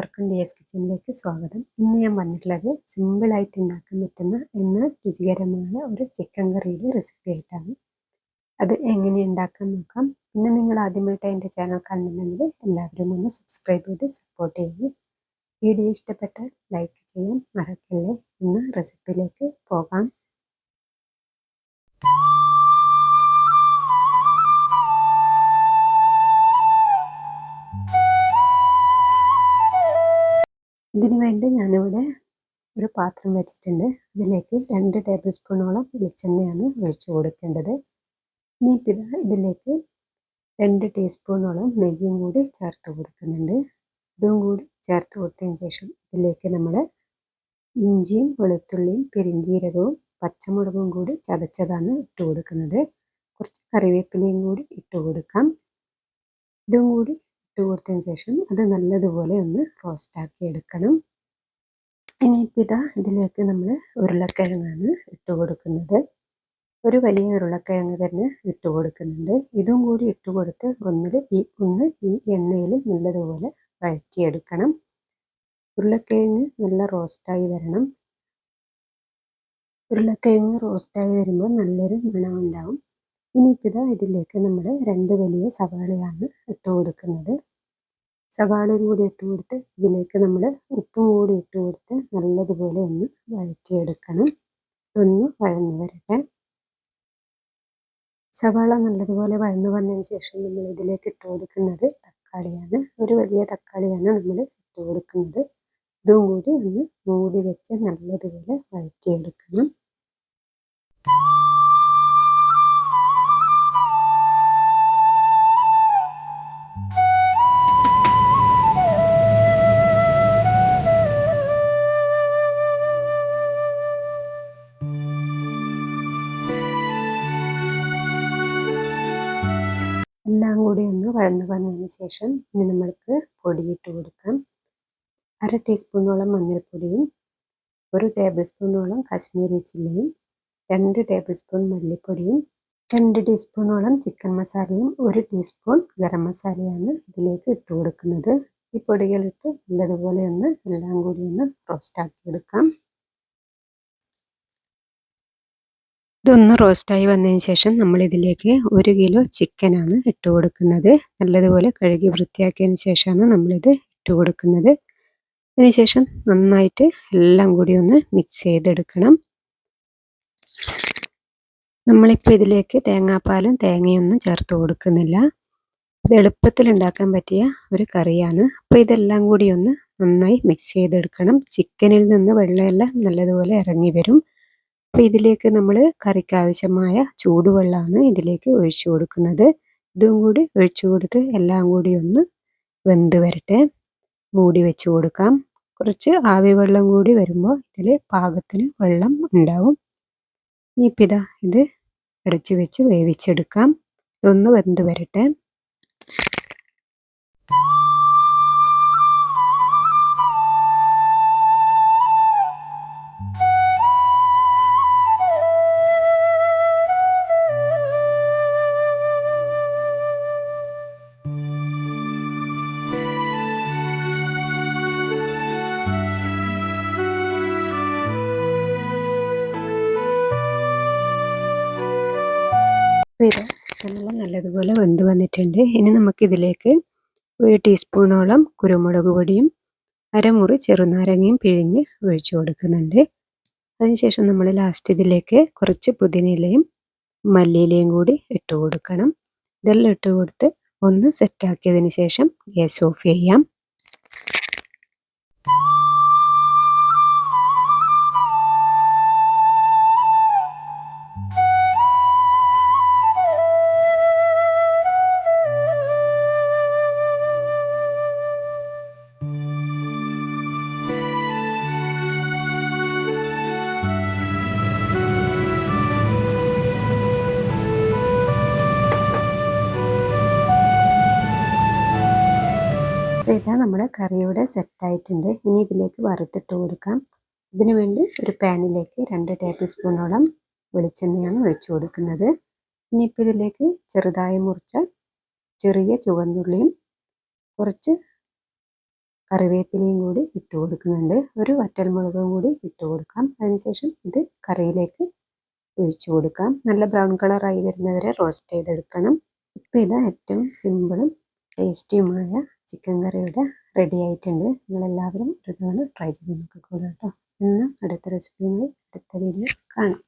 എല്ലാവർക്കും D S കിച്ചണിലേക്ക് സ്വാഗതം. ഇന്ന് ഞാൻ വന്നിട്ടുള്ളത് സിമ്പിളായിട്ട് ഉണ്ടാക്കാൻ പറ്റുന്ന എന്നാൽ രുചികരമായ ഒരു ചിക്കൻ കറിയുടെ റെസിപ്പി ആയിട്ടാണ്. അത് എങ്ങനെ ഉണ്ടാക്കാൻ നോക്കാം. പിന്നെ നിങ്ങൾ ആദ്യമായിട്ട് എന്റെ ചാനൽ കാണുന്നുണ്ടെങ്കിൽ എല്ലാവരും ഒന്ന് സബ്സ്ക്രൈബ് ചെയ്ത് സപ്പോർട്ട് ചെയ്യുക. വീഡിയോ ഇഷ്ടപ്പെട്ടാൽ ലൈക്ക് ചെയ്യാൻ മറക്കല്ലേ. ഇന്ന് റെസിപ്പിയിലേക്ക് പോകാം. പാത്രം വെച്ചിട്ടുണ്ട്. ഇതിലേക്ക് രണ്ട് ടേബിൾ സ്പൂണോളം വെളിച്ചെണ്ണയാണ് ഒഴിച്ചു കൊടുക്കേണ്ടത്. ഇനി ഇതിലേക്ക് രണ്ട് ടീസ്പൂണോളം നെയ്യും കൂടി ചേർത്ത് കൊടുക്കുന്നുണ്ട്. ഇതും കൂടി ചേർത്ത് കൊടുത്തതിന് ശേഷം ഇതിലേക്ക് നമ്മൾ ഇഞ്ചിയും വെളുത്തുള്ളിയും പെരിഞ്ചീരകവും പച്ചമുളകും കൂടി ചതച്ചതാണ് ഇട്ട് കൊടുക്കുന്നത്. കുറച്ച് കറിവേപ്പിലയും കൂടി ഇട്ട് കൊടുക്കാം. ഇതും കൂടി ഇട്ട് കൊടുത്തതിന് ശേഷം അത് നല്ലതുപോലെ ഒന്ന് റോസ്റ്റാക്കി എടുക്കണം. ഇനിയിപ്പോൾ ഇതാ ഇതിലേക്ക് നമ്മൾ ഉരുളക്കിഴങ്ങാണ് ഇട്ട് കൊടുക്കുന്നത്. ഒരു വലിയ ഉരുളക്കിഴങ്ങ് തന്നെ ഇട്ട് കൊടുക്കുന്നുണ്ട്. ഇതും കൂടി ഇട്ട് കൊടുത്ത് ഒന്നിൽ ഈ ഒന്ന് ഈ എണ്ണയിൽ നല്ലതുപോലെ വഴറ്റിയെടുക്കണം. ഉരുളക്കിഴങ്ങ് നല്ല റോസ്റ്റായി വരണം. ഉരുളക്കിഴങ്ങ് റോസ്റ്റായി വരുമ്പോൾ നല്ലൊരു മണം ഉണ്ടാവും. ഇനിയിപ്പോൾ ഇതിലേക്ക് നമ്മൾ രണ്ട് വലിയ സവാളയാണ് ഇട്ട് കൊടുക്കുന്നത്. സവാളയും കൂടി ഇട്ട് കൊടുത്ത് ഇതിലേക്ക് നമ്മൾ ഉപ്പും കൂടി ഇട്ട് കൊടുത്ത് നല്ലതുപോലെ ഒന്ന് വഴറ്റിയെടുക്കണം. ഒന്ന് വഴന്നു വരട്ടെ. സവാള നല്ലതുപോലെ വഴന്നു വന്നതിന് ശേഷം നമ്മൾ ഇതിലേക്ക് ഇട്ട് കൊടുക്കുന്നത് തക്കാളിയാണ്. ഒരു വലിയ തക്കാളിയാണ് നമ്മൾ ഇട്ട് കൊടുക്കുന്നത്. ഇതും കൂടി ഒന്ന് മൂടി വെച്ച് നല്ലതുപോലെ വഴറ്റിയെടുക്കണം. എല്ലാം കൂടി ഒന്ന് വഴന്നു വന്നതിന് ശേഷം ഇനി നമ്മൾക്ക് പൊടിയിട്ട് കൊടുക്കാം. അര ടീസ്പൂണോളം മഞ്ഞൾപ്പൊടിയും ഒരു ടേബിൾ സ്പൂണോളം കാശ്മീരി ചില്ലിയും രണ്ട് ടേബിൾ സ്പൂൺ മല്ലിപ്പൊടിയും രണ്ട് ടീസ്പൂണോളം ചിക്കൻ മസാലയും ഒരു ടീസ്പൂൺ ഗരം മസാലയാണ് ഇതിലേക്ക് ഇട്ട് കൊടുക്കുന്നത്. ഈ പൊടികളിട്ട് നല്ലതുപോലെ ഒന്ന് എല്ലാം കൂടി ഒന്ന് റോസ്റ്റാക്കി എടുക്കാം ഇതൊന്ന് റോസ്റ്റായി വന്നതിന് ശേഷം നമ്മൾ ഇതിലേക്ക് ഒരു കിലോ ചിക്കനാണ് ഇട്ട് കൊടുക്കുന്നത്. നല്ലതുപോലെ കഴുകി വൃത്തിയാക്കിയതിന് ശേഷമാണ് നമ്മളിത് ഇട്ട് കൊടുക്കുന്നത്. അതിനുശേഷം നന്നായിട്ട് എല്ലാം കൂടി ഒന്ന് മിക്സ് ചെയ്തെടുക്കണം. നമ്മളിപ്പോൾ ഇതിലേക്ക് തേങ്ങാപ്പാലും തേങ്ങയൊന്നും ചേർത്ത് കൊടുക്കുന്നില്ല. ഇത് എളുപ്പത്തിൽ ഉണ്ടാക്കാൻ പറ്റിയ ഒരു കറിയാണ്. അപ്പോൾ ഇതെല്ലാം കൂടി ഒന്ന് നന്നായി മിക്സ് ചെയ്തെടുക്കണം. ചിക്കനിൽ നിന്ന് വെള്ളമെല്ലാം നല്ലതുപോലെ ഇറങ്ങി വരും. അപ്പോൾ ഇതിലേക്ക് നമ്മൾ കറിക്ക് ആവശ്യമായ ചൂടുവെള്ളമാണ് ഇതിലേക്ക് ഒഴിച്ചു കൊടുക്കുന്നത്. ഇതും കൂടി ഒഴിച്ചു കൊടുത്ത് എല്ലാം കൂടി ഒന്ന് വെന്ത് വരട്ടെ. മൂടി വെച്ച് കൊടുക്കാം. കുറച്ച് ആവി വെള്ളം കൂടി വരുമ്പോൾ ഇതിൽ പാകത്തിന് വെള്ളം ഉണ്ടാവും. ഇനിയിപ്പിതാ ഇതാ അടച്ചു വെച്ച് വേവിച്ചെടുക്കാം. ഇതൊന്ന് വെന്ത് വരട്ടെ. ഇത് നല്ലതുപോലെ വെന്ത് വന്നിട്ടുണ്ട്. ഇനി നമുക്കിതിലേക്ക് ഒരു ടീസ്പൂണോളം കുരുമുളക് പൊടിയും അരമുറി ചെറുനാരങ്ങയും പിഴിഞ്ഞ് ഒഴിച്ചു കൊടുക്കുന്നുണ്ട്. അതിനുശേഷം നമ്മൾ ലാസ്റ്റ് ഇതിലേക്ക് കുറച്ച് പുതിനയിലയും മല്ലിയിലയും കൂടി ഇട്ട് കൊടുക്കണം. ഇതെല്ലാം ഇട്ട് കൊടുത്ത് ഒന്ന് സെറ്റാക്കിയതിന് ശേഷം ഗ്യാസ് ഓഫ് ചെയ്യാം. അപ്പോൾ ഇതാ നമ്മുടെ കറിയുടെ സെറ്റായിട്ടുണ്ട്. ഇനി ഇതിലേക്ക് വറുത്തിട്ട് കൊടുക്കാം. ഇതിനു വേണ്ടി ഒരു പാനിലേക്ക് രണ്ട് ടേബിൾ സ്പൂണോളം വെളിച്ചെണ്ണയാണ് ഒഴിച്ചു കൊടുക്കുന്നത്. ഇനിയിപ്പോൾ ഇതിലേക്ക് ചെറുതായി മുറിച്ച ചെറിയ ചുവന്നുള്ളിയും കുറച്ച് കറിവേപ്പിലയും കൂടി ഇട്ട് കൊടുക്കുന്നുണ്ട്. ഒരു വറ്റൽ മുളകും കൂടി ഇട്ട് കൊടുക്കാം. അതിനുശേഷം ഇത് കറിയിലേക്ക് ഒഴിച്ചു കൊടുക്കാം. നല്ല ബ്രൗൺ കളറായി വരുന്നവരെ റോസ്റ്റ് ചെയ്തെടുക്കണം. ഇപ്പോൾ ഇത് ഏറ്റവും സിമ്പിളും ടേസ്റ്റിയുമായ ചിക്കൻ കറിയുടെ റെഡി ആയിട്ടുണ്ട്. നിങ്ങളെല്ലാവരും തവണ ട്രൈ ചെയ്ത് നോക്കിക്കോളൂ കേട്ടോ. ഇന്ന് അടുത്ത റെസിപ്പിയുമായി അടുത്ത വീഡിയോ കാണാം.